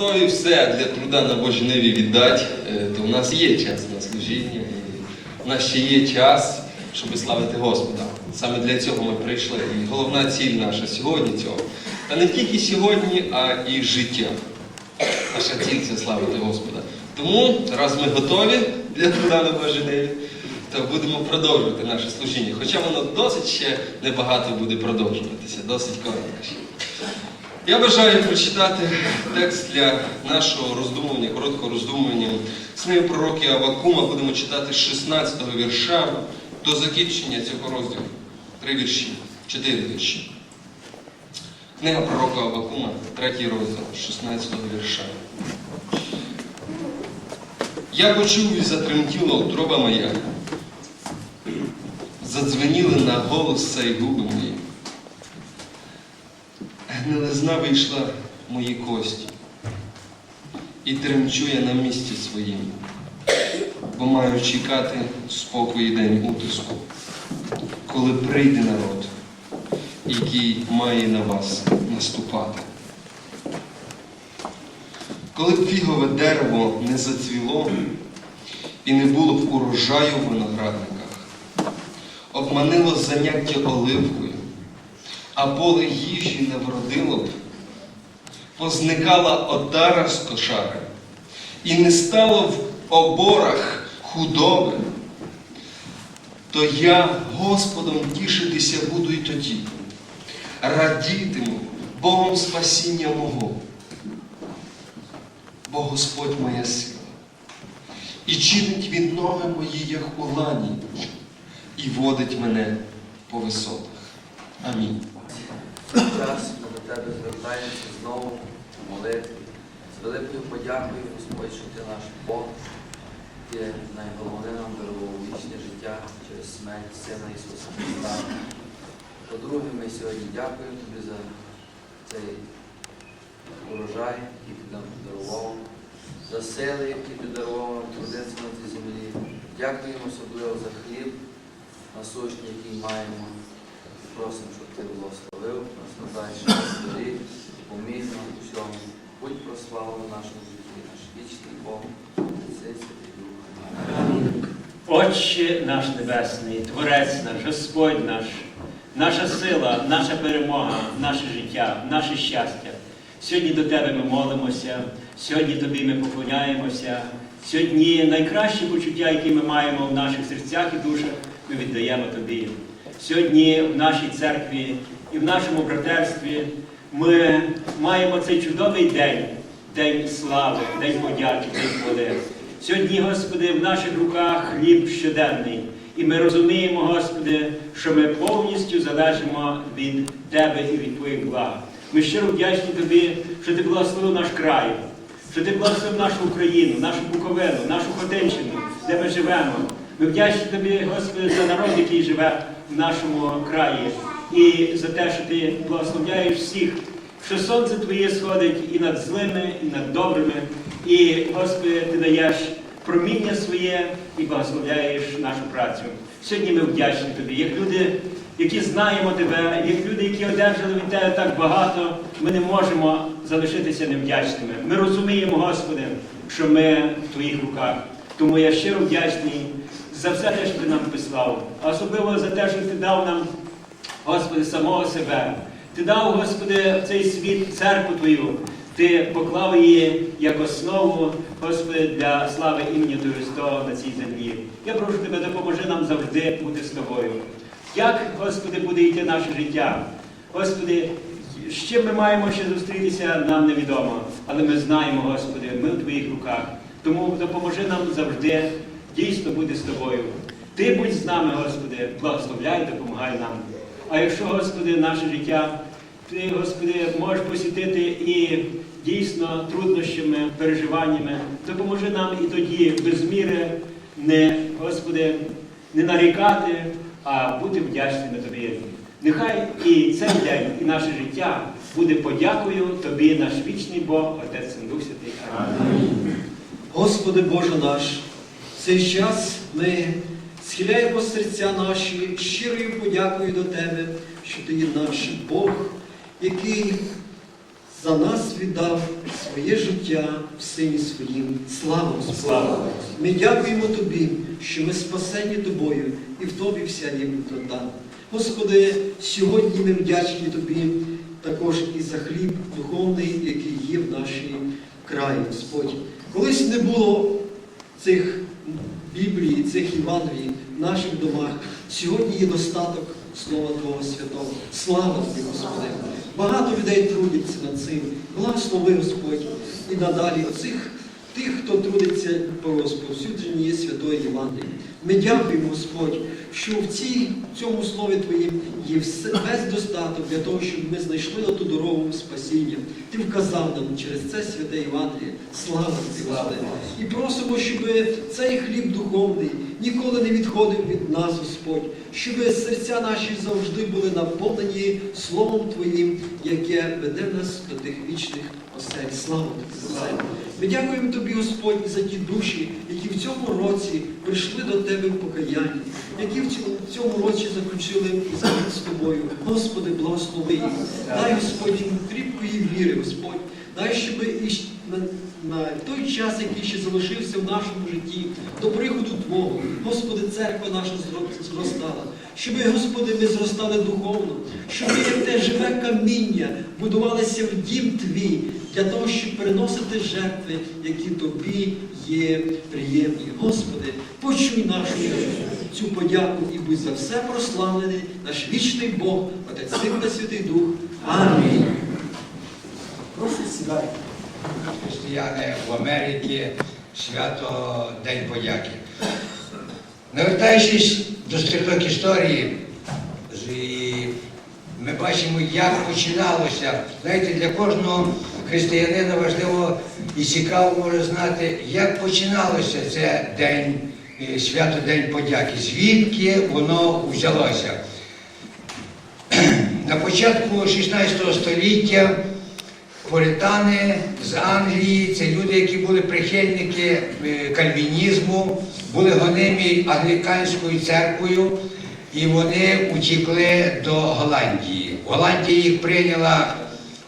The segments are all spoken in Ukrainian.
готові все для труда на Божій ниві віддати, е, то в нас є час на служіння, і в нас ще є час, щоб славити Господа. Саме для цього ми прийшли. І головна ціль наша сьогодні цього. Та не тільки сьогодні, а і життя. Наша ціль це славити Господа. Тому, раз ми готові для труда на Божій то будемо продовжувати наше служіння. Хоча воно досить ще небагато буде продовжуватися, досить коротко ще. Я бажаю прочитати текст для нашого роздумування, короткого роздумування. Книги пророки Авакума будемо читати з 16 го вірша до закінчення цього розділу. Три вірші, чотири вірші. Книга пророка Авакума, третій розділ, 16 го вірша. Я почув і затремтіла утроба моя. Задзвеніли на голос цей губи мої. Гнилизна вийшла мої кості, і тремчу я на місці своїм, бо маю чекати спокої день утиску, коли прийде народ, який має на вас наступати. Коли б фігове дерево не зацвіло і не було б урожаю в виноградниках, обманило заняття оливкою, а поле їжі не вродило б, позникала отара з кошари, і не стало в оборах худоби, то я Господом тішитися буду й тоді, радітиму Богом спасіння мого, бо Господь моя сила, і чинить він ноги мої, як у лані, і водить мене по висотах. Амінь. Час ми до тебе звертаємося знову в молитві. З великою подякою, Господь, що ти наш Бог, ти найголовне нам дарував вічне життя через смерть Сина Ісуса Христа. По-друге, ми сьогодні дякуємо тобі за цей урожай, який ти нам дарував, за сили, які ти дарував нам трудитися на цій землі. Дякуємо особливо за хліб насущний, який маємо. Просимо, щоб ти благословив нас на дальшому поміг нам у всьому. Будь прославлений в нашому житті, наш вічний Бог, Отець Святий Дух. Отче наш Небесний, Творець наш, Господь наш, наша сила, наша перемога, наше життя, наше щастя. Сьогодні до Тебе ми молимося, сьогодні Тобі ми поклоняємося. Сьогодні найкращі почуття, які ми маємо в наших серцях і душах, ми віддаємо Тобі. Сьогодні в нашій церкві і в нашому братерстві ми маємо цей чудовий день, день слави, день подяки, день хвали. Сьогодні, Господи, в наших руках хліб щоденний. І ми розуміємо, Господи, що ми повністю залежимо від Тебе і від Твоїх благ. Ми щиро вдячні Тобі, що Ти благословив наш край, що Ти благословив нашу Україну, нашу Буковину, нашу Хотинщину, де ми живемо. Ми вдячні Тобі, Господи, за народ, який живе нашому краї, і за те, що Ти благословляєш всіх, що сонце Твоє сходить і над злими, і над добрими. І, Господи, Ти даєш проміння своє і благословляєш нашу працю. Сьогодні ми вдячні Тобі, як люди, які знаємо Тебе, як люди, які одержали від Тебе так багато, ми не можемо залишитися невдячними. Ми розуміємо, Господи, що ми в Твоїх руках. Тому я щиро вдячний за все те, що Ти нам пислав, а особливо за те, що Ти дав нам, Господи, самого себе. Ти дав, Господи, цей світ церкву Твою. Ти поклав її як основу, Господи, для слави імені Твого Христова на цій землі. Я прошу Тебе, допоможи нам завжди бути з Тобою. Як, Господи, буде йти наше життя? Господи, з чим ми маємо ще зустрітися, нам невідомо. Але ми знаємо, Господи, ми в Твоїх руках. Тому допоможи нам завжди дійсно бути з Тобою. Ти будь з нами, Господи, благословляй, допомагай нам. А якщо, Господи, наше життя, Ти, Господи, можеш посітити і дійсно труднощами, переживаннями, допоможи нам і тоді без міри не, Господи, не нарікати, а бути вдячними Тобі. Нехай і цей день, і наше життя буде подякою Тобі, наш вічний Бог, Отець Дух Святий. Амінь. Господи Боже наш, в цей час ми схиляємо серця наші щирою подякою до Тебе, що Ти є наш Бог, який за нас віддав своє життя в сині своїм. Слава Слава! Ми дякуємо Тобі, що ми спасені Тобою, і в Тобі вся є пустота. Господи, сьогодні ми вдячні Тобі також і за хліб духовний, який є в нашій краї, Господь. Колись не було цих Біблій, цих Євангелій в наших домах. Сьогодні є достаток Слова Твого Святого. Слава Тобі, Господи! Багато людей трудяться над цим. Благослови, Господь, і надалі оцих тих, хто трудиться по розповсюдженні є Святої Євангелії. Ми дякуємо, Господь, що в цій, в цьому слові Твоїм є весь достаток для того, щоб ми знайшли на ту дорогу спасіння. Ти вказав нам через це святе Євангеліє. Слава Господи! І просимо, щоб цей хліб духовний ніколи не відходив від нас, Господь, щоб серця наші завжди були наповнені Словом Твоїм, яке веде нас до тих вічних осель. Слава Тобі, Господи! Ми дякуємо Тобі, Господь, за ті душі, які в цьому році прийшли до Тебе в покаянні, які в цьому, році заключили завіт з Тобою. Господи, благослови їх. Дай, Господь, їм кріпкої віри, Господь. Дай, щоб і на, на той час, який ще залишився в нашому житті, до приходу Твого, Господи, церква наша зростала. Щоб, Господи, ми зростали духовно, щоб ми, як те живе каміння, будувалися в дім Твій, для того, щоб переносити жертви, які Тобі є приємні. Господи, почуй нашу цю подяку і будь за все прославлений наш вічний Бог, Отець Син та Святий Дух. Амінь. Прошу сідайте. християни в Америці свято День подяки. Навертаючись до історії, і ми бачимо, як починалося. Знаєте, для кожного християнина важливо і цікаво може знати, як починалося це день, е, свято День подяки, звідки воно взялося. На початку 16 століття Пуритани з Англії, це люди, які були прихильники е, кальвінізму, були гонимі англіканською церквою, і вони утікли до Голландії. Голландія їх прийняла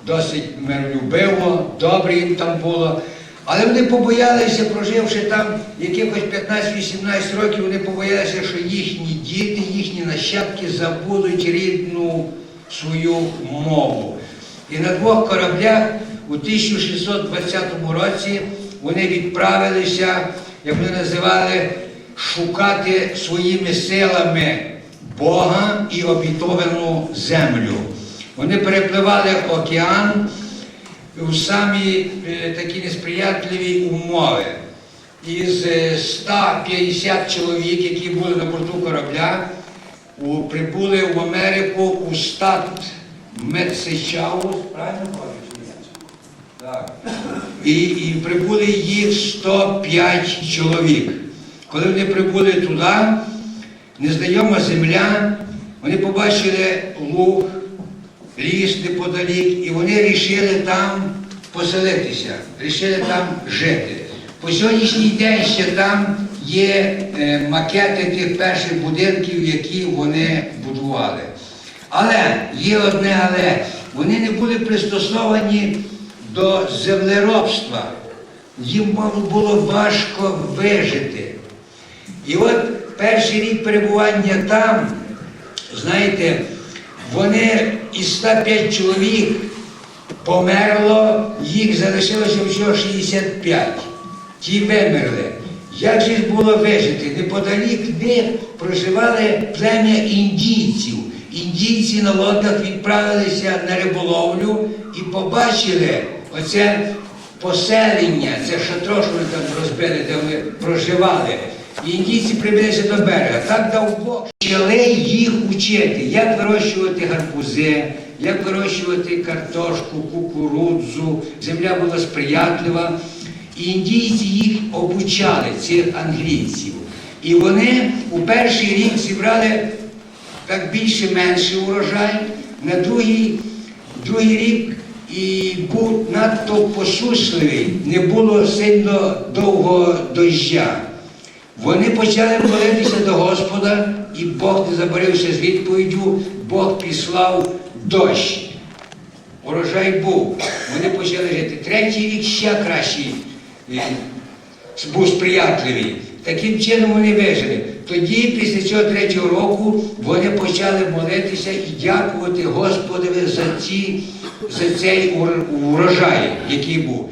досить миролюбиво, добре їм там було. Але вони побоялися, проживши там якихось 15-18 років, вони побоялися, що їхні діти, їхні нащадки забудуть рідну свою мову. І на двох кораблях у 1620 році вони відправилися, як вони називали, шукати своїми силами Бога і обітовану землю. Вони перепливали океан у самі е, такі несприятливі умови. Із е, 150 чоловік, які були на борту корабля, прибули в Америку у штат Медсичаус, правильно кажу? Так. І, і прибули їх 105 чоловік. Коли вони прибули туди, незнайома земля, вони побачили луг, ліс неподалік, і вони вирішили там поселитися, вирішили там жити. По сьогоднішній день ще там є е, макети тих перших будинків, які вони будували. Але є одне але, вони не були пристосовані до землеробства. Їм було- важко вижити. І от перший рік перебування там, знаєте, вони із 105 чоловік померло, їх залишилося всього 65. Ті вимерли. Як же було вижити? Неподалік них проживали плем'я індійців. Індійці на лодках відправилися на риболовлю і побачили оце поселення, це що вони там розбили, де вони проживали. І індійці прибилися до берега. Так дав Бог. Почали їх учити, як вирощувати гарбузи, як вирощувати картошку, кукурудзу. Земля була сприятлива. І індійці їх обучали, цих англійців. І вони у перший рік зібрали так більше-менше урожай, на другий, другий рік і був надто посушливий, не було сильно довго доща. Вони почали молитися до Господа, і Бог не забарився з відповіддю, Бог післав дощ. Урожай був. вони почали жити. Третій рік ще кращий е, був сприятливий. Таким чином вони вижили. Тоді, після цього третього року, вони почали молитися і дякувати Господові за, ці, за цей ур- урожай, який був.